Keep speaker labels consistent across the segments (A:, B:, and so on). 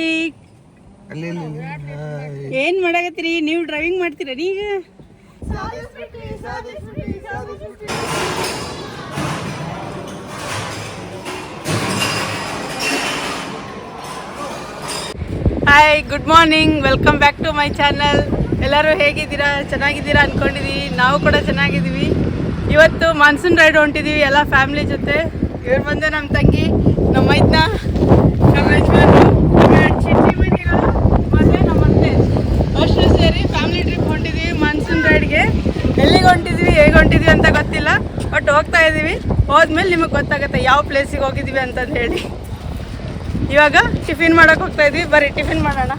A: ಇಲ್ಲಿ.
B: ಏನ್ ಮಾಡಾಕತ್ತೀರಿ? ನೀವು ಡ್ರೈವಿಂಗ್ ಮಾಡ್ತೀರಾ ನೀಗ? Hi good morning welcome back to my channel ಎಲ್ಲರೂ ಹೇಗಿದ್ದೀರಾ? ಚೆನ್ನಾಗಿದ್ದೀರಾ ಅನ್ಕೊಂಡಿದೀವಿ. ನಾವು ಕೂಡ ಚೆನ್ನಾಗಿದ್ದೀವಿ. ಇವತ್ತು ಮಾನ್ಸೂನ್ ರೈಡ್ ಹೊಂಟಿದ್ದೀವಿ ಎಲ್ಲ ಫ್ಯಾಮಿಲಿ ಜೊತೆ. ಇವ್ರು ಬಂದೆ ನಮ್ಮ ತಂಗಿ ನಮ್ಮ ಮೈದ್ನ ನಮ್ಮ ಯಜಮಾನ್ರು ನಮ್ಮ ಎರಡ್ ಚಿಟ್ಟಿ ಮನೆಗಳು ಮತ್ತೆ ನಮ್ಮ ಅತ್ತೆ ಅಷ್ಟು ಸೇರಿ ಫ್ಯಾಮಿಲಿ ಟ್ರಿಪ್ ಹೊಂಟಿದೀವಿ ಮಾನ್ಸೂನ್ ರೈಡ್ಗೆ ಎಲ್ಲಿಗೆ ಹೇಗೆ ಹೊಂಟಿದ್ವಿ ಅಂತ ಗೊತ್ತಿಲ್ಲ ಬಟ್ ಹೋಗ್ತಾ ಇದ್ದೀವಿ. ಹೋದ್ಮೇಲೆ ನಿಮಗೆ ಗೊತ್ತಾಗುತ್ತೆ ಯಾವ ಪ್ಲೇಸಿಗೆ ಹೋಗಿದ್ವಿ ಅಂತಂದು ಹೇಳಿ. ಇವಾಗ ಟಿಫಿನ್ ಮಾಡೋಕೆ ಹೋಗ್ತಾ ಇದೀವಿ. ಬರೀ ಟಿಫಿನ್ ಮಾಡೋಣ.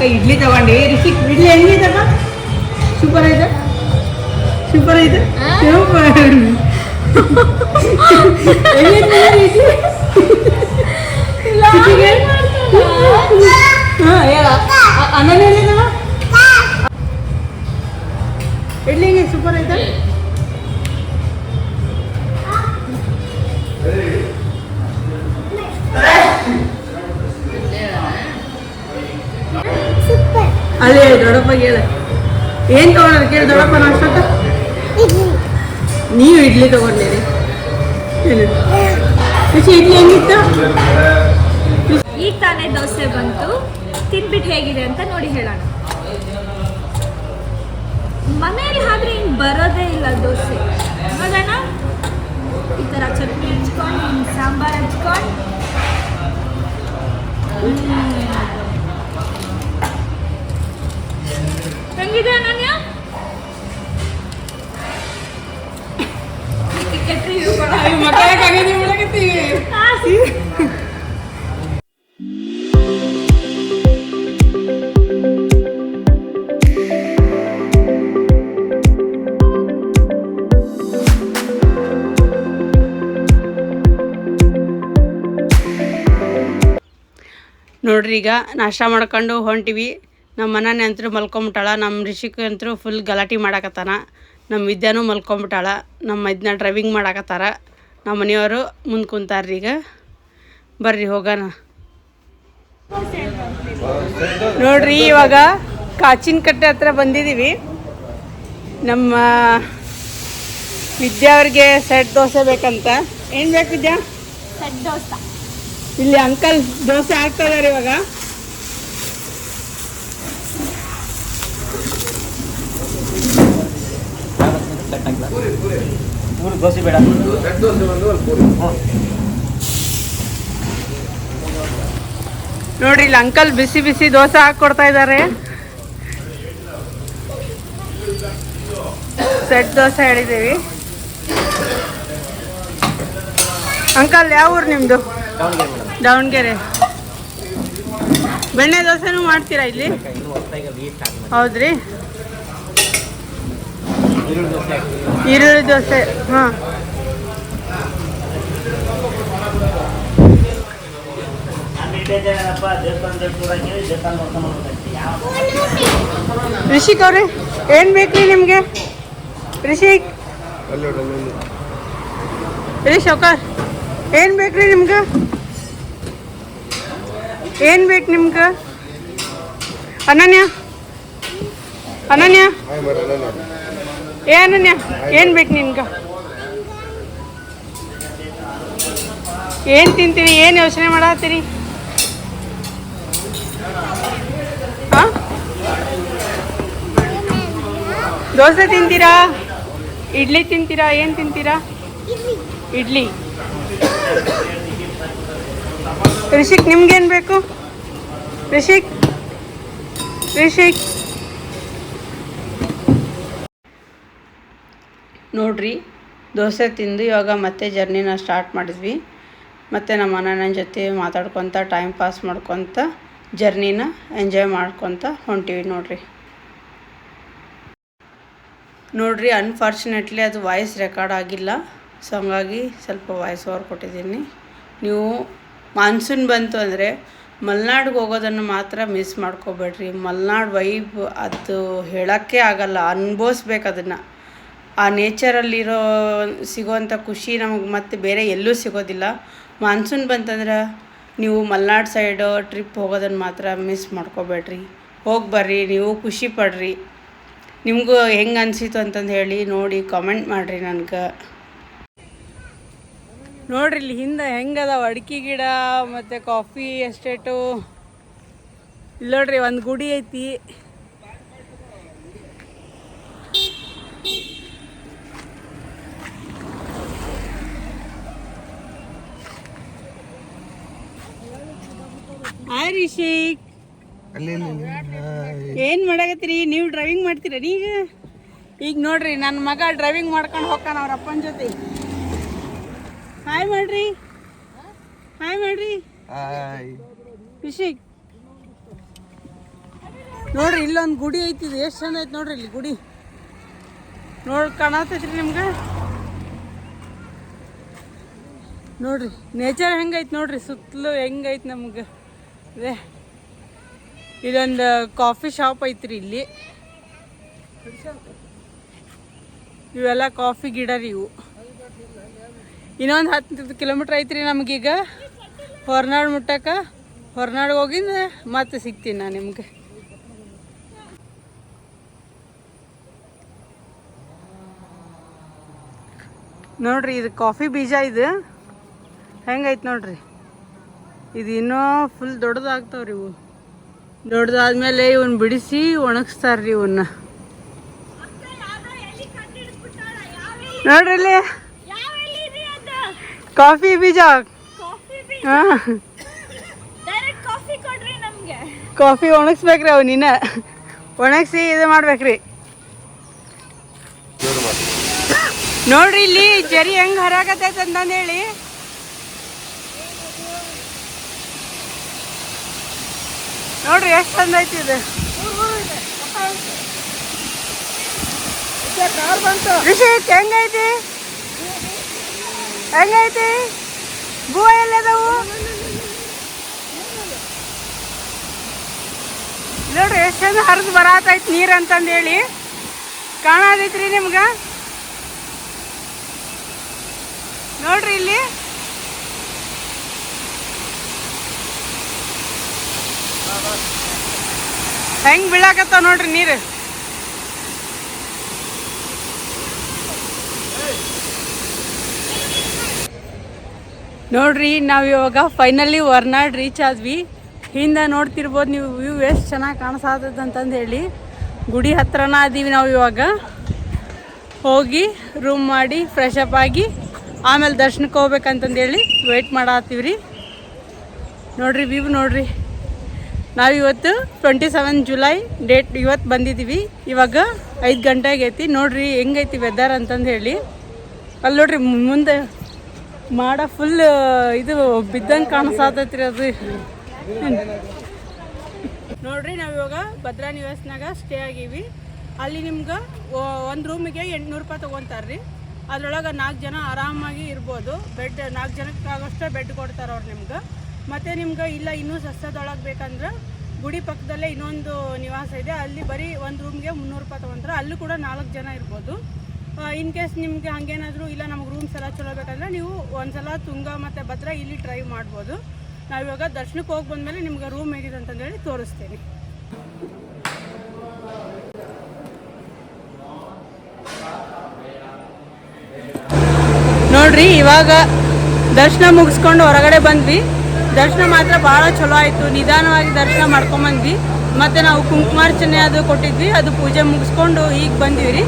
B: ಅದಕ್ಕೆ ಇಡ್ಲಿ ತಗೊಂಡಿ. ರಿಷಿಕ್ ಇಡ್ಲಿ ಹೆಂಗಿದಪ್ಪ ಸೂಪರ್ ಐತೆ ಸೂಪರ್ ಐತೆ ಸೂಪರ್ ಅನ್ನ ಇಡ್ಲಿ? ಹೆಂಗೆ? ಸೂಪರ್ ಐತೆ ದೊಡ್ಡಪ್ಪ ನಾಷ್ಟ ನೀವು ಇಡ್ಲಿ ತಗೊಂಡಿರಿ. ಖುಷಿ ಇಡ್ಲಿ ಹೆಂಗಿತ್ತು?
C: ಈಗ ತಾನೇ ದೋಸೆ ಬಂತು. ತಿನ್ಬಿಟ್ಟು ಹೇಗಿದೆ ಅಂತ ನೋಡಿ ಹೇಳೋಣ. ಮನೆಯಲ್ಲಿ ಆದ್ರೆ ಹಿಂಗೆ ಬರೋದೇ ಇಲ್ಲ ದೋಸೆ. ಹೌದಣ್ಣ ಈ ಥರ ಚಟ್ನಿ ಹಚ್ಕೊಂಡು ಸಾಂಬಾರು ಸಾಂಬಾರ್ ಹಚ್ಕೊಂಡು.
B: ಈಗ ನಾಷ್ಟ ಮಾಡ್ಕೊಂಡು ಹೊಂಟಿವಿ. ನಮ್ಮ ಮನೆ ಅಂತೂ ಮಲ್ಕೊಂಬಿಟ್ಟಾಳ. ನಮ್ಮ ರಿಷಿಕ್ ಅಂತೂ ಫುಲ್ ಗಲಾಟೆ ಮಾಡಾಕತ್ತಾನ. ನಮ್ಮ ವಿದ್ಯಾನೂ ಮಲ್ಕೊಂಬಿಟ್ಟಾಳ. ನಮ್ಮ ಇದನ್ನ ಡ್ರೈವಿಂಗ್ ಮಾಡಾಕತ್ತಾರ. ನಮ್ಮ ಮನೆಯವರು ಮುಂದೆ ಕುಂತಾರ್ರಿ ಈಗ. ಬರ್ರಿ ಹೋಗೋಣ. ನೋಡ್ರಿ ಇವಾಗ ಕಾಚಿನ ಕಟ್ಟೆ ಹತ್ರ ಬಂದಿದ್ದೀವಿ ನಮ್ಮ ವಿದ್ಯಾ ಅವ್ರಿಗೆ ಸೆಟ್ ದೋಸೆ ಬೇಕಂತ. ಏನು ಬೇಕು ವಿದ್ಯಾ?
C: ಸೆಟ್ ದೋಸೆ.
B: ಇಲ್ಲಿ ಅಂಕಲ್ ದೋಸೆ ಹಾಕ್ತಾ ಇದಾರೆ ಇವಾಗ.
D: ಮೂರು ದೋಸೆ ಬೇಡ.
B: ನೋಡ್ರಿ ಇಲ್ಲಿ ಅಂಕಲ್ ಬಿಸಿ ಬಿಸಿ ದೋಸೆ ಹಾಕೊಡ್ತಾ ಇದ್ದಾರೆ ಸೆಟ್ ದೋಸೆ ಹೇಳಿದ್ದೀವಿ. ಅಂಕಲ್ ಯಾವ ಊರು ನಿಮ್ಮದು
D: ದಾವಣಗೆರೆ.
B: ಬೆಣ್ಣೆ ದೋಸೆನೂ ಮಾಡ್ತೀರಾ ಇಲ್ಲಿ? ಹೌದ್ರಿ.
D: ಈರುಳ್ಳಿ ದೋಸೆ
B: ಹಾಂ. ರಿಷಿಕ್ ಅವ್ರಿ ಏನು ಬೇಕ್ರಿ ನಿಮಗೆ? ರಿಷಿಕ್. ರೀ ಶೌಕರ್ ಏನು ಬೇಕ್ರಿ ನಿಮ್ಗೆ? ಏನು ಬೇಕು ನಿಮ್ಗೆ? ಅನನ್ಯ? ಅನನ್ಯ? ಏ ಅನನ್ಯ, ಏನು ಬೇಕು ನಿನ್ಗೆ ಏನು ತಿಂತೀರಿ, ಏನು ಯೋಚನೆ ಮಾಡತ್ತೀರಿ? ಹಾಂ ದೋಸೆ ತಿಂತೀರಾ? ಇಡ್ಲಿ ತಿಂತೀರಾ, ಏನು ತಿಂತೀರಾ? ಇಡ್ಲಿ. ರಿಷಿಕ್, ನಿಮ್ಗೇನು ಬೇಕು? ರಿಷಿಕ್? ರಿಷಿಕ್? ನೋಡ್ರಿ, ದೋಸೆ ತಿಂದು ಇವಾಗ ಮತ್ತೆ ಜರ್ನಿನ ಸ್ಟಾರ್ಟ್ ಮಾಡಿದ್ವಿ. ಮತ್ತು ನಮ್ಮ ಅಣ್ಣನ ಜೊತೆ ಮಾತಾಡ್ಕೊತ ಟೈಮ್ ಪಾಸ್ ಮಾಡ್ಕೊತ, ಜರ್ನಿನ ಎಂಜಾಯ್ ಮಾಡ್ಕೊತ ಹೊಂಟಿವಿ ನೋಡ್ರಿ. ನೋಡ್ರಿ ಅನ್ಫಾರ್ಚುನೇಟ್ಲಿ ಅದು ವಾಯ್ಸ್ ರೆಕಾರ್ಡ್ ಆಗಿಲ್ಲ. ಸೊ ಹಂಗಾಗಿ ಸ್ವಲ್ಪ ವಾಯ್ಸ್ ಓವರ್ ಕೊಟ್ಟಿದ್ದೀನಿ. ನೀವು ಮಾನ್ಸೂನ್ ಬಂತು ಅಂದರೆ ಮಲ್ನಾಡ್ಗೆ ಹೋಗೋದನ್ನು ಮಾತ್ರ ಮಿಸ್ ಮಾಡ್ಕೋಬೇಡ್ರಿ. ಮಲೆನಾಡು ವೈಬ್ ಅದು ಹೇಳೋಕ್ಕೆ ಆಗಲ್ಲ, ಅನ್ಭವಿಸ್ಬೇಕು ಅದನ್ನು. ಆ ನೇಚರಲ್ಲಿರೋ ಸಿಗೋವಂಥ ಖುಷಿ ನಮಗೆ ಮತ್ತೆ ಬೇರೆ ಎಲ್ಲೂ ಸಿಗೋದಿಲ್ಲ. ಮಾನ್ಸೂನ್ ಬಂತಂದ್ರೆ ನೀವು ಮಲೆನಾಡು ಸೈಡು ಟ್ರಿಪ್ ಹೋಗೋದನ್ನು ಮಾತ್ರ ಮಿಸ್ ಮಾಡ್ಕೋಬೇಡ್ರಿ. ಹೋಗಿ ಬರ್ರಿ, ನೀವು ಖುಷಿ ಪಡ್ರಿ. ನಿಮಗೂ ಹೆಂಗೆ ಅನಿಸಿತು ಅಂತಂದು ಹೇಳಿ ನೋಡಿ ಕಾಮೆಂಟ್ ಮಾಡಿರಿ ನನಗೆ. ನೋಡ್ರಿ ಇಲ್ಲಿ ಹಿಂದೆ ಹೆಂಗದಾವ ಅಡಿಕೆ ಗಿಡ ಮತ್ತು ಕಾಫಿ ಎಸ್ಟೇಟು ಇಲ್ಲಿ ನೋಡ್ರಿ ಒಂದು ಗುಡಿ ಐತಿ. ಹಾಯ್ ರಿಷಿಕ್.
A: ಹಾಯ್.
B: ಏನು ಮಾಡಕತ್ತೀರಿ? ನೀವು ಡ್ರೈವಿಂಗ್ ಮಾಡ್ತೀರ ಈಗ ಈಗ ನೋಡ್ರಿ ನನ್ನ ಮಗ ಡ್ರೈವಿಂಗ್ ಮಾಡ್ಕೊಂಡು ಹೋಗ್ತಾನ ಅವ್ರ ಅಪ್ಪನ ಜೊತೆ. ಹಾಯ್ ಮಾಡ್ರಿ ಹಾಯ್ ಮಾಡ್ರಿ ರಿಷಿಕ್ ನೋಡ್ರಿ ಇಲ್ಲೊಂದು ಗುಡಿ ಐತಿ ಇದು. ಎಷ್ಟು ಚಂದ ಐತಿ ನೋಡ್ರಿ ಇಲ್ಲಿ ಗುಡಿ. ನೋಡ್ ಕಾಣತೈತ್ರಿ ನಿಮ್ಗೆ? ನೋಡ್ರಿ ನೇಚರ್ ಹೆಂಗೈತಿ ನೋಡ್ರಿ ಸುತ್ತಲೂ ಹೆಂಗೈತಿ ನಮ್ಗೆ? ಅದೇ ಇದೊಂದು ಕಾಫಿ ಶಾಪ್ ಐತ್ರಿ ಇಲ್ಲಿ. ಇವೆಲ್ಲ ಕಾಫಿ ಗಿಡ ರೀ ಇವು. ಇನ್ನೊಂದು ಹತ್ತು ಕಿಲೋಮೀಟ್ರ್ ಐತ್ರಿ ನಮಗೀಗ. ಹೊರನಾಡು ಮುಟ್ಟಕ್ಕೆ ಹೊರನಾಡು ಹೋಗಿಂದ ಮತ್ತೆ ಸಿಗ್ತೀನಿ ನಾನು ನಿಮ್ಗೆ. ನೋಡ್ರಿ ಇದು ಕಾಫಿ ಬೀಜ ಇದು. ಹೆಂಗೈತೆ ನೋಡ್ರಿ. ಇದು ಇನ್ನೂ ಫುಲ್ ದೊಡ್ಡದಾಗ್ತಾವ್ರಿ ಇವು. ದೊಡ್ಡದಾದ್ಮೇಲೆ ಇವನ್ನ ಬಿಡಿಸಿ ಒಣಗಿಸ್ತಾರ್ರಿ ಇವನ್ನ ನೋಡ್ರಿ ಇಲ್ಲಿ. ಕಾಫಿ ಬೀಜ?
C: ಕಾಫಿ
B: ಒಣಗಿಸ್ಬೇಕ್ರಿ ಅವು ನೀನ ಒಣಗಿಸಿ ಇದು ಮಾಡ್ಬೇಕ್ರಿ. ನೋಡ್ರಿ ಇಲ್ಲಿ ಜರಿ ಹೆಂಗ್ ಹರಾಗತೈತೆ ಅಂತಂದು ಹೇಳಿ. ನೋಡ್ರಿ ಎಷ್ಟು ಚಂದ ಐತಿ ಇದು. ರಿಷಿಕ್ ಹೆಂಗೈತಿ? ಹೆಂಗೈತಿ? ಬೂವ ಎಲ್ಲದವು? ನೋಡ್ರಿ, ಎಷ್ಟು ಚಂದ ಹರಿದು ಬರತೈತಿ ನೀರು ಅಂತಂದು ಹೇಳಿ ಕಾಣದೈತ್ರಿ ನಿಮ್ಗೆ? ನೋಡ್ರಿ ಇಲ್ಲಿ. ಹೆಂಗ್ ಬೀಳಾಕತ್ತ ನೋಡ್ರಿ ನೀರು? ನೋಡ್ರಿ, ನಾವು ಇವಾಗ ಫೈನಲಿ ವರ್ನಾಡ್ ರೀಚ್ ಆದ್ವಿ. ಹಿಂದೆ ನೋಡ್ತಿರ್ಬೋದು ನೀವು ವ್ಯೂ ಎಷ್ಟು ಚೆನ್ನಾಗಿ ಕಾಣಿಸ್ತದ ಅಂತಂದು ಹೇಳಿ. ಗುಡಿ ಹತ್ರನ ಅದೀವಿ ನಾವು ಇವಾಗ. ಹೋಗಿ ರೂಮ್ ಮಾಡಿ ಫ್ರೆಶ್ ಅಪ್ ಆಗಿ ಆಮೇಲೆ ದರ್ಶನಕ್ಕೆ ಹೋಗ್ಬೇಕಂತಂದೇಳಿ ವೆಯ್ಟ್ ಮಾಡತ್ತೀವಿ ರೀ ನೋಡ್ರಿ ವ್ಯೂ ನೋಡ್ರಿ. ನಾವಿವತ್ತು ಟ್ವೆಂಟಿ ಸೆವೆನ್ ಜುಲೈ ಡೇಟ್ ಇವತ್ತು ಬಂದಿದ್ದೀವಿ ಇವಾಗ ಐದು ಗಂಟೆ ಆಗೈತಿ. ನೋಡ್ರಿ, ಹೆಂಗೈತಿ ವೆದರ್ ಅಂತಂದು ಹೇಳಿ. ಅಲ್ಲಿ ನೋಡ್ರಿ, ಮುಂದೆ ಮಾಡ ಫುಲ್ ಇದು ಬಿದ್ದಂಗೆ ಕಾಣಿಸಾತೈತ್ರಿ ಅದು. ನೋಡ್ರಿ ನಾವು ಇವಾಗ ಭದ್ರಾ ನಿವಾಸ್ನಾಗ ಸ್ಟೇ ಆಗೀವಿ. ಅಲ್ಲಿ ನಿಮ್ಗೆ ಒಂದು ರೂಮಿಗೆ ಎಂಟುನೂರು ರೂಪಾಯಿ ತೊಗೊತಾರ್ರಿ. ಅದ್ರೊಳಗೆ ನಾಲ್ಕು ಜನ ಆರಾಮಾಗಿ ಇರ್ಬೋದು. ಬೆಡ್ ನಾಲ್ಕು ಜನಕ್ಕೆ ಆಗೋಷ್ಟು ಬೆಡ್ ಕೊಡ್ತಾರೆ ಅವ್ರು ನಿಮ್ಗೆ. ಮತ್ತು ನಿಮ್ಗೆ ಇಲ್ಲ, ಇನ್ನೂ ಸಸ್ಯದೊಳಗೆ ಬೇಕಂದ್ರೆ ಗುಡಿ ಪಕ್ಕದಲ್ಲೇ ಇನ್ನೊಂದು ನಿವಾಸ ಇದೆ. ಅಲ್ಲಿ ಬರೀ ಒಂದು ರೂಮ್ಗೆ ಮುನ್ನೂರು ರೂಪಾಯಿ ತೊಗೊಂತಾರೆ. ಅಲ್ಲೂ ಕೂಡ ನಾಲ್ಕು ಜನ ಇರ್ಬೋದು. ಇನ್ ಕೇಸ್ ನಿಮಗೆ ಹಂಗೇನಾದರೂ ಇಲ್ಲ, ನಮ್ಗೆ ರೂಮ್ಸ್ ಎಲ್ಲ ಚಲೋ ಬೇಕಂದ್ರೆ ನೀವು ಒಂದ್ಸಲ ತುಂಗ ಮತ್ತು ಭದ್ರ ಇಲ್ಲಿ ಟ್ರೈ ಮಾಡ್ಬೋದು. ನಾವಿವಾಗ ದರ್ಶನಕ್ಕೆ ಹೋಗಿ ಬಂದಮೇಲೆ ನಿಮ್ಗೆ ರೂಮ್ ಹೇಗಿದೆ ಅಂತಂದೇಳಿ ತೋರಿಸ್ತೀನಿ. ನೋಡ್ರಿ, ಇವಾಗ ದರ್ಶನ ಮುಗಿಸ್ಕೊಂಡು ಹೊರಗಡೆ ಬಂದ್ವಿ. ದರ್ಶನ ಮಾತ್ರ ಭಾಳ ಚಲೋ ಆಯಿತು. ನಿಧಾನವಾಗಿ ದರ್ಶನ ಮಾಡ್ಕೊಂಬಂದ್ವಿ ಮತ್ತು ನಾವು ಕುಂಕುಮಾರ್ಚನೆ ಅದು ಕೊಟ್ಟಿದ್ವಿ. ಅದು ಪೂಜೆ ಮುಗಿಸ್ಕೊಂಡು ಈಗ ಬಂದಿವಿ ರೀ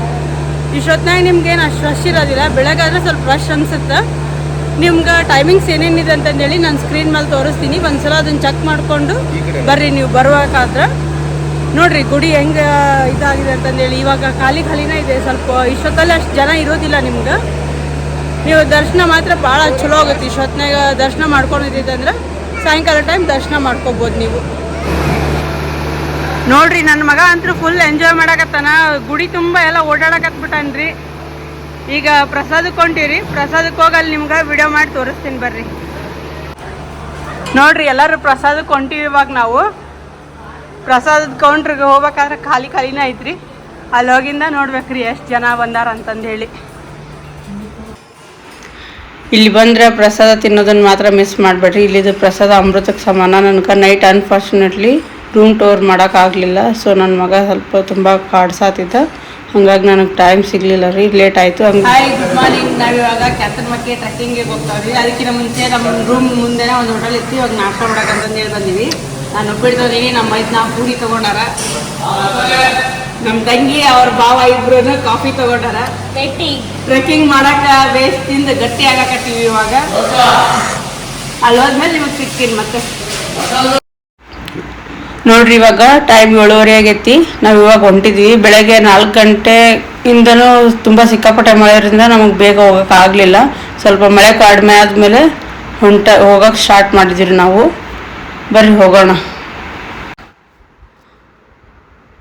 B: ಇಷ್ಟೊತ್ತಿನಾಗ ನಿಮ್ಗೇನು ಅಷ್ಟು ರಶ್ ಇರೋದಿಲ್ಲ. ಬೆಳಗಾದ್ರೆ ಸ್ವಲ್ಪ ರಶ್ ಅನಿಸುತ್ತೆ. ನಿಮ್ಗೆ ಟೈಮಿಂಗ್ಸ್ ಏನೇನಿದೆ ಅಂತಂದೇಳಿ ನಾನು ಸ್ಕ್ರೀನ್ ಮೇಲೆ ತೋರಿಸ್ತೀನಿ. ಒಂದ್ಸಲ ಅದನ್ನು ಚೆಕ್ ಮಾಡಿಕೊಂಡು ಬರ್ರಿ ನೀವು ಬರಬೇಕಾದ್ರೆ ನೋಡಿರಿ ಗುಡಿ ಹೆಂಗೆ ಇದಾಗಿದೆ ಅಂತಂದೇಳಿ. ಇವಾಗ ಖಾಲಿ ಖಾಲಿನೇ ಇದೆ. ಸ್ವಲ್ಪ ಇಷ್ಟೊತ್ತಲ್ಲಿ ಅಷ್ಟು ಜನ ಇರೋದಿಲ್ಲ ನಿಮ್ಗೆ. ನೀವು ದರ್ಶನ ಮಾತ್ರ ಭಾಳ ಚಲೋ ಆಗುತ್ತೆ. ಇಷ್ಟೊತ್ತಿನಾಗ ದರ್ಶನ ಮಾಡ್ಕೊಂಡಿದ್ದಂದ್ರೆ ಸಾಯಂಕಾಲ ಟೈಮ್ ದರ್ಶನ ಮಾಡ್ಕೋಬೋದು ನೀವು. ನೋಡ್ರಿ ನನ್ನ ಮಗ ಅಂತೂ ಫುಲ್ ಎಂಜಾಯ್ ಮಾಡಕತ್ತಾನ. ಗುಡಿ ತುಂಬ ಎಲ್ಲ ಓಡಾಡಕತ್ಬಿಟ್ಟನ್ರಿ ಈಗ ಪ್ರಸಾದಕ್ಕೆ ಹೊಂಟಿರಿ ಪ್ರಸಾದಕ್ಕೆ ಹೋಗಲ್ಲಿ ನಿಮ್ಗೆ ವಿಡಿಯೋ ಮಾಡಿ ತೋರಿಸ್ತೀನಿ ಬರ್ರಿ. ನೋಡ್ರಿ, ಎಲ್ಲರೂ ಪ್ರಸಾದಕ್ಕೆ ಹೊಂಟಿವಿ ಇವಾಗ ನಾವು. ಪ್ರಸಾದದ ಕೌಂಟ್ರಿಗೆ ಹೋಗ್ಬೇಕಾದ್ರೆ ಖಾಲಿ ಖಾಲಿನೇ ಐತ್ರಿ. ಅಲ್ಲಿ ಹೋಗಿಂದ ನೋಡ್ಬೇಕ್ರಿ ಎಷ್ಟು ಜನ ಬಂದಾರ ಅಂತಂದು ಹೇಳಿ ಇಲ್ಲಿ ಬಂದರೆ ಪ್ರಸಾದ ತಿನ್ನೋದನ್ನು ಮಾತ್ರ ಮಿಸ್ ಮಾಡಬೇಡ್ರಿ. ಇಲ್ಲಿದು ಪ್ರಸಾದ ಅಮೃತಕ್ಕೆ ಸಮಾನ. ನನಗೆ ನೈಟ್ ಅನ್ಫಾರ್ಚುನೇಟ್ಲಿ ರೂಮ್ ಟೂರ್ ಮಾಡೋಕ್ಕಾಗಲಿಲ್ಲ ಸೊ ನನ್ನ ಮಗ ಸ್ವಲ್ಪ ತುಂಬ ಕಾಡ್ಸಾತಿದ್ದ ಹಂಗಾಗಿ ನನಗೆ ಟೈಮ್ ಸಿಗಲಿಲ್ಲ ರೀ. ಲೇಟ್ ಆಯಿತು. ಹಾಯ್ ಗುಡ್ ಮಾರ್ನಿಂಗ್ ನಾವು ಇವಾಗ ಕ್ಯಾತನ್ ಮಕ್ಕೆ ಟ್ರೆಕ್ಕಿಂಗಿಗೆ ಹೋಗ್ತಾವ್ರಿ. ಅದಕ್ಕಿಂತ ಮುಂಚೆ ನಮ್ಮ ರೂಮ್ ಮುಂದೆನೇ ಒಂದು ಹೋಟೆಲ್ ಇತ್ತು. ಇವಾಗ ನಾಷ್ಟ ಮಾಡೋಕ್ಕಂತಂದು ಹೇಳಿ ಬಂದೀವಿ. ನಾನು ಉಪ್ಪಿಟ್ಟು ನಮ್ಮ ನಮ್ಮ ನಾವು ಪೂರಿ ತೊಗೊಂಡಾರ. ನಮ್ಮ ತಂಗಿ ಅವ್ರ ಭಾವ ಇಬ್ರು ಕಾಫಿ ತೊಗೊಂಡಾರ. ಟ್ರೆಕ್ಕಿಂಗ್ ಮಾಡಕ ಬೇಸ್ತಿಂದ ಗಟ್ಟಿ ಆಗಕತ್ತೀವಿ ಇವಾಗ. ಅಲ್ಲಿ ಹೋದ್ಮೇಲೆ ನಿಮಗೆ ಸಿಗ್ತೀನಿ ಮತ್ತೆ. ನೋಡ್ರಿ ಇವಾಗ ಟೈಮ್ ಏಳುವರೆ ಆಗೈತಿ. ನಾವು ಇವಾಗ ಹೊಂಟಿದ್ವಿ. ಬೆಳಗ್ಗೆ ನಾಲ್ಕು ಗಂಟೆ ಇಂದನೂ ತುಂಬ ಸಿಕ್ಕಾಪಟ್ಟೆ ಮಳೆಯಿಂದ ನಮಗೆ ಬೇಗ ಹೋಗೋಕೆ ಆಗಲಿಲ್ಲ. ಸ್ವಲ್ಪ ಮಳೆ ಕಡಿಮೆ ಆದಮೇಲೆ ಹೊಂಟ ಹೋಗಕ್ಕೆ ಸ್ಟಾರ್ಟ್ ಮಾಡಿದ್ವಿ ನಾವು. ಬರ್ರಿ ಹೋಗೋಣ.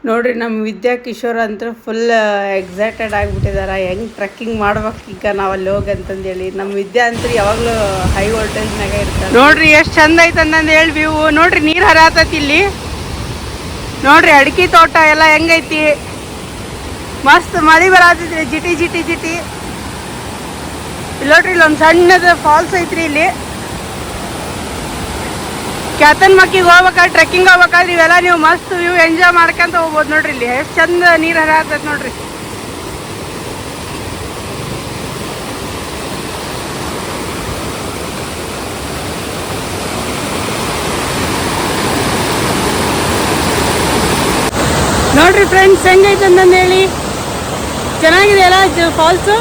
B: ನೋಡ್ರಿ ನಮ್ಮ ವಿದ್ಯಾ ಕಿಶೋರ್ ಅಂತೂ ಫುಲ್ ಎಕ್ಸೈಟೆಡ್ ಆಗಿಬಿಟ್ಟಿದ್ದಾರೆ ಹೆಂಗೆ ಟ್ರೆಕ್ಕಿಂಗ್ ಮಾಡ್ಬೇಕು ಈಗ ನಾವು ಅಲ್ಲಿ ಹೋಗಿ ಅಂತಂದೇಳಿ. ನಮ್ಮ ವಿದ್ಯಾ ಅಂತೂ ಯಾವಾಗಲೂ ಹೈ ವೋಲ್ಟೇಜ್ನಾಗ ಇರ್ತಾರೆ. ನೋಡ್ರಿ ಎಷ್ಟು ಚಂದ ಐತೆ ಅಂತಂದು ಹೇಳಿ ವ್ಯೂ ನೋಡ್ರಿ ನೀರು ಹರಿಯತೈತಿ ಇಲ್ಲಿ. ನೋಡ್ರಿ ಅಡಿಕೆ ತೋಟ ಎಲ್ಲ ಹೆಂಗೈತಿ? ಮಸ್ತ್ ಮಳೆ ಬರತೈತ್ರಿ ಜಿಟಿ ಜಿಟಿ ಜಿಟಿ. ಇಲ್ಲಿ ನೋಡ್ರಿ ಇಲ್ಲೊಂದು ಸಣ್ಣದ ಫಾಲ್ಸ್ ಐತ್ರಿ ಇಲ್ಲಿ. ಕ್ಯಾತನ್ ಮಕ್ಕಿಗೆ ಹೋಗ್ಬೇಕಾದ್ರೆ ಟ್ರೆಕ್ಕಿಂಗ್ ಹೋಗ್ಬೇಕಾದ್ರೆ ಇವೆಲ್ಲ ನೀವು ಮಸ್ತ್ ವ್ಯೂ ಎಂಜಾಯ್ ಮಾಡ್ಕೊಂತ ಹೋಗ್ಬೋದು ನೋಡ್ರಿ ಇಲ್ಲಿ. ಎಷ್ಟು ಚಂದ ನೀರು ಹರಿಯಾಗ್ತೈತೆ ನೋಡ್ರಿ. ನೋಡ್ರಿ ಫ್ರೆಂಡ್ಸ್ ಹೆಂಗೈತೆ ಅಂತಂದು ಹೇಳಿ. ಚೆನ್ನಾಗಿದೆ ಅಲ್ಲ? ಫಾಲ್ಸು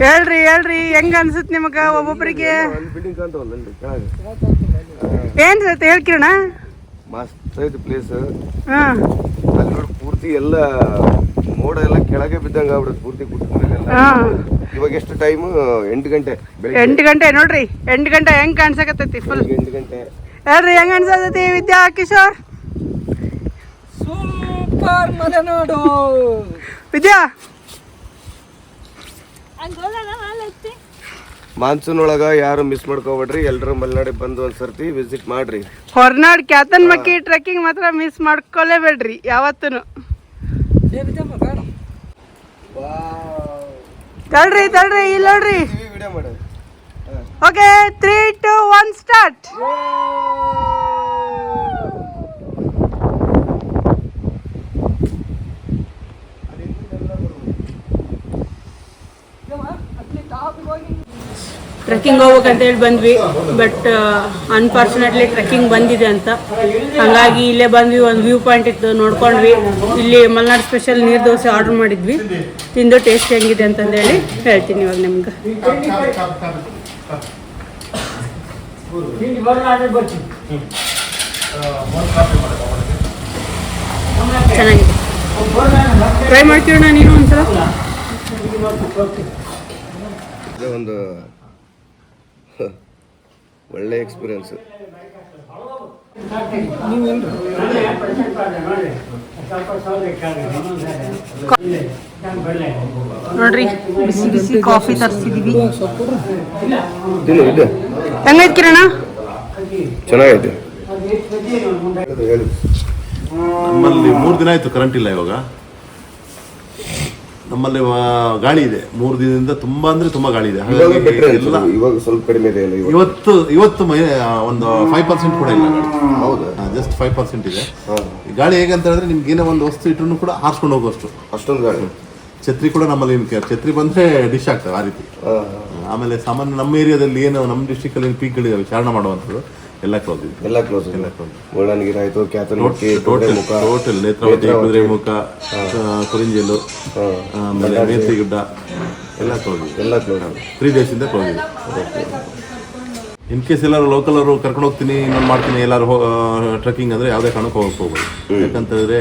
B: ಹೇಳ್ರಿ ಹೇಳ್ರಿ ಹೆಂಗ ಅನ್ಸುತ್ತೆ ನಿಮಗ ಒಬ್ಬೊಬ್ಬರಿಗೆ ಏನ್ ಹೇಳ್ಕಿರಣ
A: ಮಸ್ತ್ ಐತಿ ಪ್ಲೇಸ್ ಪೂರ್ತಿ ಎಲ್ಲ ಮೋಡ ಎಲ್ಲ ಕೆಳಗೆ ಬಿದ್ದಂಗ ಆಗ್ಬಿಡುತ್ತೆ ಪೂರ್ತಿ ಕುಟ್ಕೊಂಡೆಲ್ಲ ಇವಾಗ ಎಷ್ಟು ಟೈಮ್ ಎಂಟು ಗಂಟೆ ಬೆಳಿಗ್ಗೆ.
B: ಎಂಟು ಗಂಟೆ ನೋಡ್ರಿ ಎಂಟು ಗಂಟೆ ಹೆಂಗ್ ಕಾಣ್ಸಕತ್ತೈತಿ ಫುಲ್
A: ಎಂಟು ಗಂಟೆ.
B: ಹೇಳ್ರಿ ಹೆಂಗ್ ಅನ್ಸತೈತಿ ವಿದ್ಯಾ ಕಿಶೋರ್?
E: ಸೂಪರ್ ನೋಡು.
B: ವಿದ್ಯಾ?
A: ಮಾನ್ಸೂನ್ ಒಳಗ ಯಾರು ಮಿಸ್ ಮಾಡ್ಕೋಬೇಡ್ರಿ ಎಲ್ರು ಮಲೆನಾಡಿ ಬಂದು ಒಂದ್ಸರ್ತಿ ವಿಸಿಟ್ ಮಾಡ್ರಿ.
B: ಹೊರನಾಡ್ ಕ್ಯಾತನ್ ಮಕ್ಕಿ ಟ್ರೆಕ್ಕಿಂಗ್ ಮಾತ್ರ ಮಿಸ್ ಮಾಡ್ಕೊಲೇಬೇಡ್ರಿ ಯಾವತ್ತೂ ತಳ್ರಿ ತಡ್ರಿ ಇಲ್ಲ ನೋಡ್ರಿ. Okay three two one start trekking ಹೋಗ್ಬೇಕಂತ ಹೇಳಿ ಬಂದ್ವಿ ಬಟ್ ಅನ್ಫಾರ್ಚುನೇಟ್ಲಿ ಟ್ರೆಕ್ಕಿಂಗ್ ಬಂದಿದೆ ಅಂತ. ಹಂಗಾಗಿ ಇಲ್ಲೇ ಬಂದ್ವಿ, ಒಂದು ವ್ಯೂ ಪಾಯಿಂಟ್ ಇತ್ತು ನೋಡ್ಕೊಂಡ್ವಿ. ಇಲ್ಲಿ ಮಲ್ನಾಡ್ ಸ್ಪೆಷಲ್ ನೀರು ದೋಸೆ ಆರ್ಡರ್ ಮಾಡಿದ್ವಿ. ತಿಂದು ಟೇಸ್ಟ್ ಹೆಂಗಿದೆ ಅಂತಂದೇಳಿ ಹೇಳ್ತೀನಿ ಇವಾಗ ನಿಮ್ಗೆ. ಚೆನ್ನಾಗಿದೆ. ಟ್ರೈ ಮಾಡ್ತೀವಣ್ಣ ನೀನು ಒಂದ್ಸಲ?
A: ಒಂದು ಒಳ್ಳೆ ಎಕ್ಸ್ಪೀರಿಯನ್ಸ್
B: ನೋಡ್ರಿ ಬಿಸಿ ಬಿಸಿ ಕಾಫಿ ತರಿಸಿದೀವಿ. ಹೆಂಗೈತ್ ಕಿರಣ?
A: ಚೆನ್ನಾಗೈತೆ.
F: ನಮ್ಮಲ್ಲಿ ಮೂರು ದಿನ ಆಯ್ತು ಕರೆಂಟ್ ಇಲ್ಲ ಇವಾಗ. ನಮ್ಮಲ್ಲಿ ವ- ಗಾಳಿ ಇದೆ. ಮೂರು ದಿನದಿಂದ ತುಂಬಾ ಅಂದ್ರೆ ತುಂಬಾ ಗಾಳಿ ಇದೆ.
A: ಇವಾಗ
F: ಹಾಗಾಗಿ ಎಲ್ಲ
A: ಇವಾಗ ಸ್ವಲ್ಪ ಕಡಿಮೆ ಇದೆ ಅಲ್ಲ ಇವಾಗ?
F: ಇವತ್ತು ಇವತ್ತು ಮೈ ಒಂದು ಫೈವ್ ಪರ್ಸೆಂಟ್ ಕೂಡ ಇಲ್ಲ
A: ಹೌದಾ?
F: ಜಸ್ಟ್ ಫೈವ್ ಪರ್ಸೆಂಟ್ ಇದೆ. ಗಾಳಿ ಹೇಗೆ ಅಂತ ಹೇಳಿದ್ರೆ ನಿಮ್ಗೆ ಏನೋ ಒಂದು ವಸ್ತು ಇಟ್ರು ಕೂಡ ಹಾರ್ಸ್ಕೊಂಡು ಹೋಗುವಷ್ಟು.
A: ಅಷ್ಟೊಂದು ಗಾಳಿ.
F: ಛತ್ರಿ ಕೂಡ ನಮ್ಮಲ್ಲಿ ಏನು ಕೇರ್ ಛತ್ರಿ ಬಂದ್ರೆ ಡಿಶ್ ಆಗ್ತವೆ ಆ ರೀತಿ. ಆಮೇಲೆ ಸಾಮಾನ್ಯ ನಮ್ಮ ಏರಿಯಾದಲ್ಲಿ ಏನು ನಮ್ಮ ಡಿಸ್ಟಿಕ್ ಅಲ್ಲಿ ಪೀಕ್ಗಳಿದ್ದಾವೆ ಚಾರಣ ಮಾಡುವಂಥದ್ದು. ಎಲ್ಲ ಕ್ಲೋಸ್ ಇದೆ.
A: ಎಲ್ಲ ಕ್ಲೋಸ್
F: ಎಲ್ಲ ಕ್ಲೋಸ್
A: ಮುಳ್ಳನಗಿರಿ ಆಯ್ತು ಕ್ಯಾತನ್
F: ಟೋಟಲ್
A: ಮುಖ
F: ಟೋಟಲ್ ನೇತ್ರಾವತಿ ಕುದುರೆ ಮುಖ ಕುರಿಂಜಲು ಆಮೇಲೆ ಮೇತ್ರಿಗುಡ್ಡ ಎಲ್ಲ ಕ್ಲೋಸ್ ಇದೆ.
A: ಎಲ್ಲ ಕ್ಲೋಸ್
F: ತ್ರೀ ಡೇಸ್ ಇಂದ ಕ್ಲೋಸ್ ಇದೆ. ಇನ್ ಕೇಸ್ ಎಲ್ಲರೂ ಲೋಕಲ್ ಅವರು ಕರ್ಕೊಂಡು ಹೋಗ್ತೀನಿ ಇನ್ನೊಂದು ಮಾಡ್ತೀನಿ ಎಲ್ಲರೂ ಟ್ರೆಕ್ಕಿಂಗ್ ಅಂದ್ರೆ ಯಾವುದೇ ಕಾರಣಕ್ಕೆ ಹೋಗಕ್ಕೆ ಹೋಗ್ಬೋದು ಯಾಕಂತಂದ್ರೆ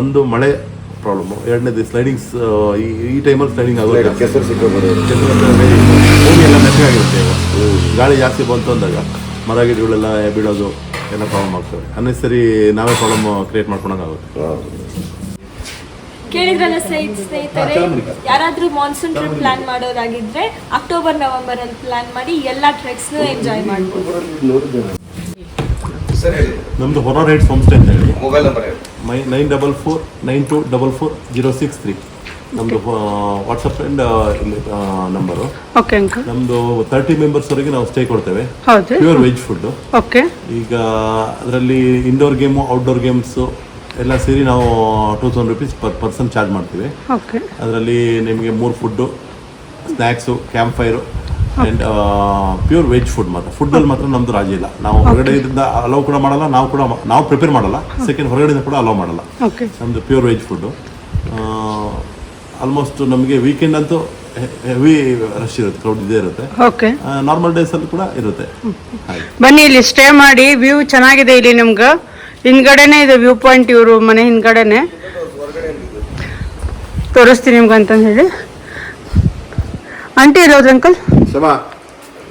F: ಒಂದು ಮಳೆ ಪ್ರಾಬ್ಲಮ್ ಎರಡನೇದು ಸ್ಲೈಡಿಂಗ್ಸ್ ಈ ಟೈಮಲ್ಲಿ ಸ್ಲೈಡಿಂಗ್ ಆಗೋದು
A: ಕೆಸರು ಸಿಕ್ಕೋಬೋದು
F: ಭೂಮಿ ಎಲ್ಲ ಗಾಳಿ ಜಾಸ್ತಿ ಬಂತು ಅಂದಾಗ. ಮರ ಗಿಡಗಳೆಲ್ಲ ಬೀಳೋದು ಎಲ್ಲ ಪ್ರಾಬ್ಲಮ್ ಆಗ್ತವೆ ಅನ್ನೆಸರಿ ನಾವೇ ಪ್ರಾಬ್ಲಮ್ ಕ್ರಿಯೇಟ್ ಮಾಡ್ಕೊಳಕ್ಕಾಗುತ್ತೆ
C: ಕೇಳಿದ್ರಲ್ಲ ಸ್ನೇಹಿತ ಸ್ನೇಹಿತರೆ ಯಾರಾದ್ರೂ ಮಾನ್ಸೂನ್ ಟ್ರಿಪ್ ಪ್ಲಾನ್ ಮಾಡೋದಾಗಿದ್ರೆ ಅಕ್ಟೋಬರ್ ನವೆಂಬರ್ ಅಲ್ಲಿ ಪ್ಲಾನ್ ಮಾಡಿ ಎಲ್ಲ ಟ್ರೆಕ್ಸ್ನು ಎಂಜಾಯ್ ಮಾಡ್ಬೋದು.
A: ನಮ್ದು ಹೇಳಿ
F: ನಮ್ಮದು ಹೊರ ರೈಟ್ ಹೋಮ್ ಸ್ಟೇ ಅಂತ ಹೇಳಿ.
A: Mobile number
F: nine double four nine two double four zero six three ನಮ್ಮದು WhatsApp friend number
B: okay uncle
F: ನಮ್ಮದು ತರ್ಟಿ ಮೆಂಬರ್ಸ್ವರೆಗೆ ನಾವು ಸ್ಟೇ ಕೊಡ್ತೇವೆ.
B: ಹೌದು.
F: ಪ್ಯೂರ್ ವೆಜ್ ಫುಡ್
B: ಓಕೆ
F: ಈಗ ಅದರಲ್ಲಿ ಇಂಡೋರ್ ಗೇಮು ಔಟ್ಡೋರ್ ಗೇಮ್ಸ್ ಎಲ್ಲ ಸೇರಿ ನಾವು two thousand rupees per person charge ಮಾಡ್ತೀವಿ.
B: ಓಕೆ
F: ಅದರಲ್ಲಿ ನಿಮಗೆ ಮೂರು food snacks camp fire and pure veg food ಮಾತ್ರ. ಫುಡ್ಡಲ್ಲಿ ಮಾತ್ರ ನಮ್ಮದು ರಾಜಿ ಇಲ್ಲ. ನಾವು ಹೊರಗಡೆಯಿಂದ ಅಲೋ ಕೂಡ ಮಾಡಲ್ಲ ನಾವು ಕೂಡ ನಾವು ಪ್ರಿಪೇರ್ ಮಾಡಲ್ಲ. ಸೆಕೆಂಡ್ ಹೊರಗಡೆಯಿಂದ ಕೂಡ ಅಲೋ ಮಾಡಲ್ಲ.
B: ಓಕೆ
F: ನಮ್ಮದು ಪ್ಯೂರ್ ವೆಜ್ ಫುಡ್ಡು ಆಲ್ಮೋಸ್ಟ್ ನಮಗೆ ವೀಕೆಂಡ್ ಅಂತೂ ಹೆವಿ ರಶ್ ಇರುತ್ತೆ ಕ್ರೌಡ್ ಇದೇ ಇರುತ್ತೆ.
B: ಓಕೆ
F: ನಾರ್ಮಲ್ ಅಲ್ಲಿ ಕೂಡ ಇರುತ್ತೆ. ಹಾಗೆ.
B: ಬನ್ನಿ ಇಲ್ಲಿ ಸ್ಟೇ ಮಾಡಿ ವ್ಯೂ ಚೆನ್ನಾಗಿದೆ ಇಲ್ಲಿ ನಿಮ್ಗೆ. ಹಿಂದ್ಗಡೆನೆ ಇದೆ ವ್ಯೂ ಪಾಯಿಂಟ್ ಇವರು ಮನೆ ಹಿಂದ್ಗಡೆನೆ. ತೋರಿಸ್ತೀನಿ ನಿಮ್ಗೆ ಅಂತಂದು ಹೇಳಿ. ಆಂಟಿ ಇರೋದು ಅಂಕಲ್
A: ಶಮಾ.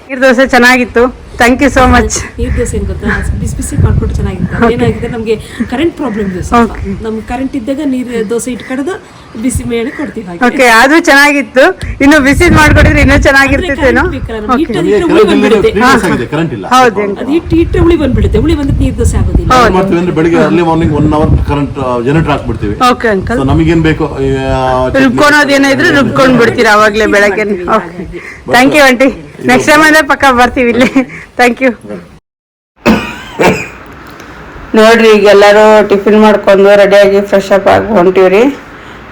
B: ನೀರು ದೋಸೆ ಚೆನ್ನಾಗಿತ್ತು. ಥ್ಯಾಂಕ್ ಯು ಸೋ ಮಚ್
G: ಈ ದೋಸೆ ಏನ್ ಗೊತ್ತಾ? ಬಿಸಿ ಬಿಸಿ ಮಾಡ್ಕೊಟ್ಟು ಚೆನ್ನಾಗಿತ್ತು ಏನಾಗಿದೆ? ನಮಗೆ ಕರೆಂಟ್ ಪ್ರಾಬ್ಲಮ್ ಇದೆ ಸ್ವಲ್ಪ. ನಮ್ಗೆ ಕರೆಂಟ್ ಇದ್ದಾಗ ನೀರ್ ದೋಸೆ ಇಟ್ಕಡದು ಬಿಸಿ ಮೇಲೆ ಕೊಡ್ತೀವಿ ಹಾಗೆ.
B: ಓಕೆ ಅದು ಚೆನ್ನಾಗಿತ್ತು. ಇನ್ನು ಬಿಸಿ ಮಾಡ್ಕೊಡಿದ್ರೆ ಇನ್ನೂ ಚೆನ್ನಾಗಿರ್ತಿತ್ತೇನೋ? ಹೌದು
G: ಅದು ಹಿಟ್ಟು ಇಟ್ಟರೆ ಹುಳಿ ಬಂದ್ಬಿಡುತ್ತೆ. ಹುಳಿ ಬಂದ್ರೆ ನೀರು ದೋಸೆ ಆಗೋದಿಲ್ಲ.
F: ಏನ್ ಮಾಡ್ತೀವಿ ಅಂದ್ರೆ ಬೆಳಿಗ್ಗೆ early morning one hour current generator ಹಾಕ್ಬಿಡ್ತೀವಿ.
B: Okay uncle
F: ನಮಗೇನು ನಮಗೇನ್ ಬೇಕು?
B: ರುಬ್ಕೊಳೋದು ಏನೋ ಇದ್ರೆ ರುಬ್ಕೊಂಡು ಬಿಡ್ತೀರಾ ಅವಾಗಲೇ ಬೆಳಗ್ಗೆ? Okay thank you aunty next time ಅಂದ್ರೆ ಪಕ್ಕ ಬರ್ತೀವಿ ಇಲ್ಲಿ. ಥ್ಯಾಂಕ್ ಯು ನೋಡ್ರಿ, ಈಗ ಎಲ್ಲರೂ ಟಿಫಿನ್ ಮಾಡ್ಕೊಂಡು ರೆಡಿಯಾಗಿ ಫ್ರೆಶ್ ಅಪ್ ಆಗಿ ಹೊಂಟಿವ್ರಿ.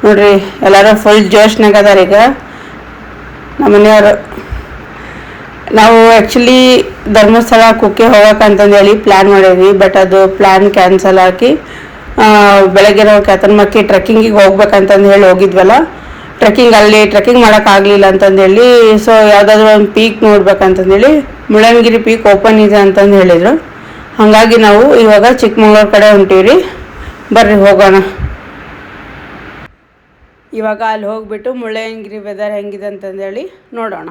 B: ನೋಡ್ರಿ, ಎಲ್ಲರೂ ಫುಲ್ ಜೋಶ್ನಾಗ ಅದಾರ ಈಗ. ನಮ್ಮ ಮನೆಯವರು. ನಾವು ಆ್ಯಕ್ಚುಲಿ ಧರ್ಮಸ್ಥಳ ಕುಕ್ಕೆ ಹೋಗಕ್ಕಂತಂದು ಹೇಳಿ ಪ್ಲ್ಯಾನ್ ಮಾಡಿದ್ವಿ ಬಟ್ ಅದು ಪ್ಲ್ಯಾನ್ ಕ್ಯಾನ್ಸಲ್ ಹಾಕಿ ಬೆಳಗ್ಗೆ ನಾವು ಕ್ಯಾತನ್ಮಕ್ಕಿ ಟ್ರೆಕ್ಕಿಂಗಿಗೆ ಹೋಗ್ಬೇಕಂತಂದು ಹೇಳಿ ಹೋಗಿದ್ವಲ್ಲ. ಟ್ರೆಕ್ಕಿಂಗ್ ಅಲ್ಲಿ ಟ್ರೆಕ್ಕಿಂಗ್ ಮಾಡೋಕ್ಕಾಗಲಿಲ್ಲ ಅಂತಂದೇಳಿ ಸೊ ಯಾವುದಾದ್ರೂ ಒಂದು ಪೀಕ್ ನೋಡ್ಬೇಕಂತಂದೇಳಿ ಮುಳ್ಳಯ್ಯನಗಿರಿ ಪೀಕ್ ಓಪನ್ ಇದೆ ಅಂತಂದು ಹೇಳಿದರು. ಹಾಗಾಗಿ ನಾವು ಇವಾಗ ಚಿಕ್ಕಮಗಳೂರು ಕಡೆ ಹೊಂಟೀವ್ರಿ. ಬರ್ರಿ ಹೋಗೋಣ. ಇವಾಗ ಅಲ್ಲಿ ಹೋಗ್ಬಿಟ್ಟು ಮುಳ್ಳಯ್ಯನಗಿರಿ ವೆದರ್ ಹೆಂಗಿದೆ ಅಂತಂದೇಳಿ ನೋಡೋಣ.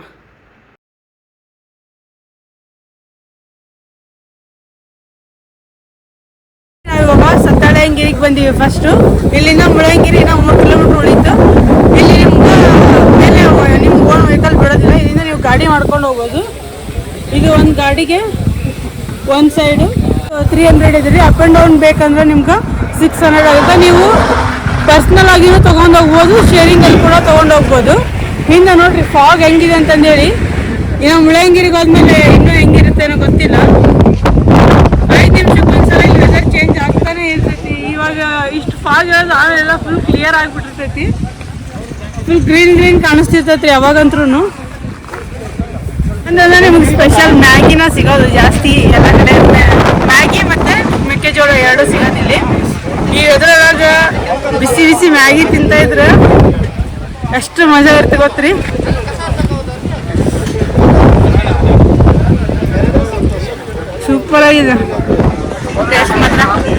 B: ನಾವಿವಾಗ ಸತ್ತಾಳಂಗಿರಿಗೆ ಬಂದೀವಿ ಫಸ್ಟು ಇಲ್ಲಿಂದ ಮುಳ್ಳಯ್ಯನಗಿರಿ ನಾವು ಮೂರು ಕಿಲೋಮೀಟ್ರ್ ಉಳಿತು ಇಲ್ಲಿ ನಿಮ್ಗೆ ಮೇಲೆ ನಿಮ್ಗೆ ಓನ್ ವೆಹಿಕಲ್ ಬಿಡೋದಿಲ್ಲ ಇಲ್ಲಿಂದ ನೀವು ಗಾಡಿ ಮಾಡ್ಕೊಂಡು ಹೋಗೋದು. ಇದು ಒಂದು ಗಾಡಿಗೆ ಒಂದು ಸೈಡು ತ್ರೀ ಹಂಡ್ರೆಡ್ ಇದೆ ರೀ ಅಪ್ ಆ್ಯಂಡ್ ಡೌನ್ ಬೇಕಂದ್ರೆ ನಿಮ್ಗೆ ಸಿಕ್ಸ್ ಹಂಡ್ರೆಡ್ ಆಗುತ್ತೆ. ನೀವು ಪರ್ಸ್ನಲ್ ಆಗಿನೂ ತೊಗೊಂಡು ಹೋಗ್ಬೋದು ಶೇರಿಂಗಲ್ಲಿ ಕೂಡ ತೊಗೊಂಡು ಹೋಗ್ಬೋದು. ಹಿಂದೆ ನೋಡ್ರಿ ಫಾಗ್ ಹೆಂಗಿದೆ ಅಂತಂದೇಳಿ. ಇನ್ನು ಮುಳ್ಳಯ್ಯನಗಿರಿಗೆ ಹೋದ್ಮೇಲೆ ಇನ್ನೂ ಹೆಂಗಿರುತ್ತೆ ಅನ್ನೋ ಗೊತ್ತಿಲ್ಲ. ಐದು ನಿಮಿಷಕ್ಕೆ ಒಂದ್ಸಲ ವೆದರ್ ಚೇಂಜ್ ಆಗ್ತಾನೆ ಇರ್ತೈತಿ. ಇವಾಗ ಇಷ್ಟು ಫಾಗ್ ಇರೋದು ಆಮೇಲೆ ಫುಲ್ ಕ್ಲಿಯರ್ ಆಗಿಬಿಟ್ಟಿರ್ತೈತಿ. ಫುಲ್ ಗ್ರೀನ್ ಗ್ರೀನ್ ಕಾಣಿಸ್ತಿರ್ತೈತಿ ಯಾವಾಗಂತ್ರೂ ಅಂದ್ರೆ ನಿಮ್ಗೆ ಸ್ಪೆಷಲ್ ಮ್ಯಾಗಿನ ಸಿಗೋದು ಜಾಸ್ತಿ ಎಲ್ಲ ಕಡೆ. ಮ್ಯಾಗಿ ಮತ್ತೆ ಮೆಕ್ಕೆಜೋಳ ಎರಡು ಸಿಗೋದಿಲ್ಲ ಈ ಎದುರಾಗ ಬಿಸಿ ಬಿಸಿ ಮ್ಯಾಗಿ ತಿಂತ ಇದ್ರೆ ಎಷ್ಟು ಮಜಾ ಇರುತ್ತೆ ಗೊತ್ತ್ರಿ? ಸೂಪರ್ ಆಗಿದೆ. ಟೇಸ್ಟ್ ಮಾತ್ರ ನೋಡ್ರಿ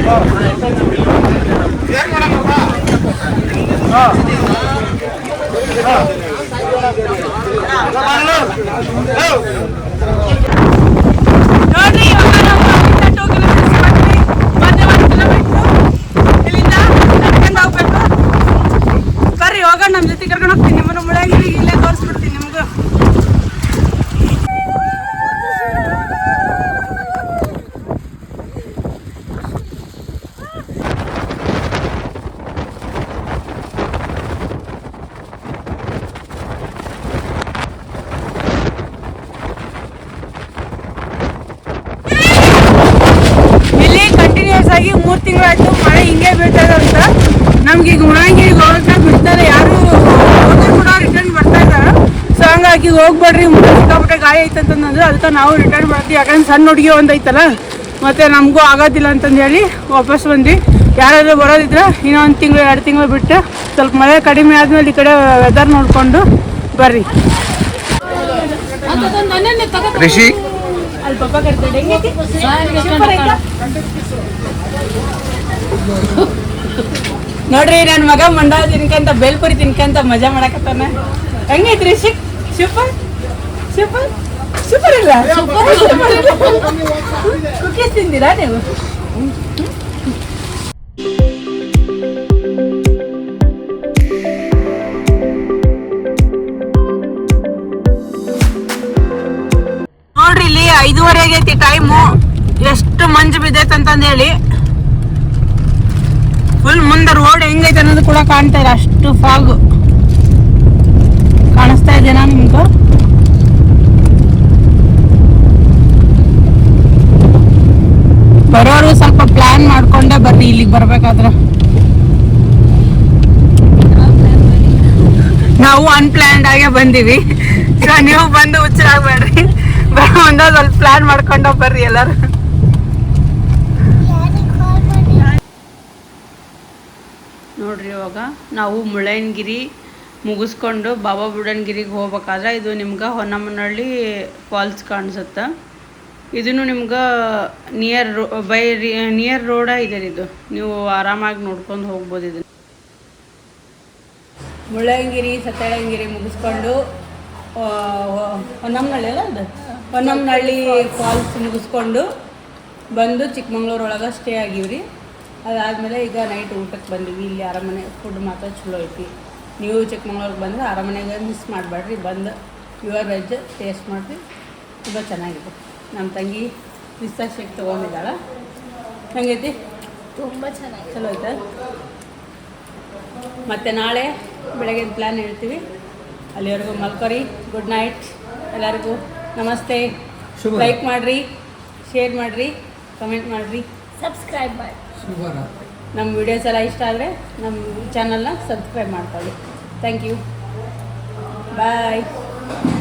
B: ಇವಾಗ ನಾವು ಇಲ್ಲಿಂದ two kilometers ಬಂದ್ವಿ. ಮೊನ್ನೆ ಒಂದು kilometer ಇಲ್ಲಿಂದ ನಡ್ಕೊಂಡು ಹೋಗ್ಬೇಕು. ಬರ್ರಿ ಹೋಗೋಣ ನಮ್ಮ ಜೊತೆ ಕರ್ಕೊಂಡು ಹೋಗ್ತೀನಿ ನಿಮ್ಮನ್ನು ಮುಳ್ಳಂಗಿರಿಗೆ ಇಲ್ಲೇ ತೋರಿಸ್ಬಿಡ್ತೀನಿ ನಿಮ್ಗೂ ಇಲ್ಲಿ ಕಂಟಿನ್ಯೂಸ್ ಆಗಿ ಮೂರು ತಿಂಗಳಾಯ್ತು ಮಳೆ ಹಿಂಗೆ ಬೀಳ್ತಾ ಇದೆ ಅಂತ ನಮ್ಗೆ ಈಗ ಮುಳಂಗಿರಿಗೆ ಹೋಗಕ್ಕೆ ಬಿಡ್ತಾರೆ ಯಾರು ಹೋದ್ರು ಕೂಡ ರಿಟರ್ನ್ ಬರ್ತಾ ಇದ್ದಾರೆ ಸೊ ಹಂಗಾಗಿ ಹೋಗ್ಬೇಡ್ರಿ ಮುಂದೆ ಸಿಕ್ಕಾಪಟ್ಟೆ ಗಾಯ ಐತೆ ಅಂತಂದ್ರೆ ಅದಕ್ಕೆ ನಾವು ರಿಟರ್ನ್ ಮಾಡ್ತೀವಿ. ಯಾಕಂದ್ರೆ ಸಣ್ಣ ಹುಡುಗಿ ಒಂದು ಐತಲ್ಲ ಮತ್ತೆ ನಮಗೂ ಆಗೋದಿಲ್ಲ ಅಂತಂದು ಹೇಳಿ ವಾಪಸ್ ಬಂದ್ವಿ. ಯಾರಾದರೂ ಬರೋದಿದ್ರೆ ಇನ್ನೊಂದು ತಿಂಗಳು ಎರಡು ತಿಂಗಳು ಬಿಟ್ಟು ಸ್ವಲ್ಪ ಮಳೆ ಕಡಿಮೆ ಆದಮೇಲೆ ಈ ಕಡೆ ವೆದರ್ ನೋಡಿಕೊಂಡು ಬರ್ರಿ.
A: ಋಷಿ
B: ಅಲ್ಲಿ ಹೆಂಗೈತಿ? ನೋಡ್ರಿ ನನ್ನ ಮಗ ಮಂಡಾಳ ತಿನ್ಕಂತ ಬೇಲ್ಪುರಿ ತಿನ್ಕಂತ ಮಜಾ ಮಾಡಕತ್ತಾನೆ. ಹೆಂಗೈತ್ರಿ ಶಿಕ್ ಸೂಪರ್ ಸೂಪರ್ ಸೂಪರ್ ಇಲ್ಲ ಕುಕೀಸ್ ತಿಂದಿರಾ ನೀವು ನೋಡ್ರಿ ಇಲ್ಲಿ ಐದುವರೆ ಆಗೈತಿ ಟೈಮು ಎಷ್ಟು ಮಂಜು ಬಿದ್ದೈತೆ ಅಂತಂದು ಹೇಳಿ. ಫುಲ್ ಮುಂದೆ ರೋಡ್ ಹೆಂಗೈತೆ ಅನ್ನೋದು ಕೂಡ ಕಾಣ್ತಾ ಇಲ್ಲ. ಅಷ್ಟು ಫಾಗು ಕಾಣಿಸ್ತಾ ಇದೆಯಾ ನಿಮ್ಗೆ? ಬರೋರು ಸ್ವಲ್ಪ ಪ್ಲಾನ್ ಮಾಡ್ಕೊಂಡೆ ಬರ್ರಿ ಇಲ್ಲಿಗೆ ಬರ್ಬೇಕಾದ್ರೆ. ನಾವು ಅನ್ಪ್ಲಾನ್ಡ್ ಆಗೇ ಬಂದೀವಿ. ಸೊ ನೀವು ಬಂದು ಹುಚ್ಚರಾಗ್ಬೇಡ್ರಿ ಬಂದ ಸ್ವಲ್ಪ ಪ್ಲಾನ್ ಮಾಡ್ಕೊಂಡ ಬರ್ರಿ ಎಲ್ಲರೂ. ನೋಡ್ರಿ ಇವಾಗ ನಾವು ಮುಳ್ಳಯ್ಯನಗಿರಿ ಮುಗಿಸ್ಕೊಂಡು ಬಾಬಾ ಬುಡನ್ಗಿರಿಗೆ ಹೋಗ್ಬೇಕಾದ್ರೆ ಇದು ನಿಮ್ಗೆ ಹೊನ್ನಮ್ಮನಹಳ್ಳಿ ಫಾಲ್ಸ್ ಕಾಣಿಸುತ್ತೆ. ಇದನ್ನು ನಿಮ್ಗೆ near rho by near road ಇದೆ ಇದು. ನೀವು ಆರಾಮಾಗಿ ನೋಡ್ಕೊಂಡು ಹೋಗ್ಬೋದು ಇದನ್ನು. ಮುಳ್ಳಯ್ಯನಗಿರಿ ಸತ್ಯಳಂಗಿರಿ ಮುಗಿಸ್ಕೊಂಡು ಹೊನ್ನಮ್ಮನಹಳ್ಳಿ ಅಲ್ಲ ಅದು? ಹೊನ್ನಮ್ಮನಹಳ್ಳಿ ಫಾಲ್ಸ್ ಮುಗಿಸ್ಕೊಂಡು ಬಂದು ಚಿಕ್ಕಮಂಗ್ಳೂರೊಳಗೆ ಸ್ಟೇ ಆಗಿವ್ರಿ. ಅದಾದಮೇಲೆ ಈಗ ನೈಟ್ ಊಟಕ್ಕೆ ಬಂದೀವಿ. ಇಲ್ಲಿ ಅರಮನೆ ಫುಡ್ ಮಾತ್ರ ಚಲೋ ಐತಿ. ನೀವು ಚಿಕ್ಕಮಂಗ್ಳೂರಿಗೆ ಬಂದರೆ ಅರಮನೆಗೆ ಮಿಸ್ ಮಾಡಬೇಡ್ರಿ. ಬಂದು ಪ್ಯೂರ್ ವೆಜ್ ಟೇಸ್ಟ್ ಮಾಡಿರಿ. ತುಂಬ ಚೆನ್ನಾಗಿದೆ. ನಮ್ಮ ತಂಗಿ ಪಿಸ್ತಾ ಶೇಕ್ ತೊಗೊಂಡಿದ್ದಾಳೆ. ಹೆಂಗೈತಿ?
C: ತುಂಬ ಚೆನ್ನಾಗಿ
B: ಚಲೋ ಐತೆ? ಮತ್ತು ನಾಳೆ ಬೆಳಗಿನ ಪ್ಲ್ಯಾನ್ ಹೇಳ್ತೀವಿ. ಅಲ್ಲಿವರೆಗೂ ಮಲ್ಕೊರಿ. ಗುಡ್ ನೈಟ್ ಎಲ್ಲರಿಗೂ ನಮಸ್ತೆ. ಲೈಕ್ ಮಾಡಿರಿ ಶೇರ್ ಮಾಡಿರಿ ಕಮೆಂಟ್ ಮಾಡಿರಿ.
C: ಸಬ್ಸ್ಕ್ರೈಬ್ ಮಾಡಿ
B: ನಮ್ಮ ವಿಡಿಯೋಸ್ ಎಲ್ಲ ಇಷ್ಟ ಆದರೆ ನಮ್ಮ ಚಾನಲ್ನ ಸಬ್ಸ್ಕ್ರೈಬ್ ಮಾಡ್ಕೊಳ್ಳಿ. Thank you. Bye.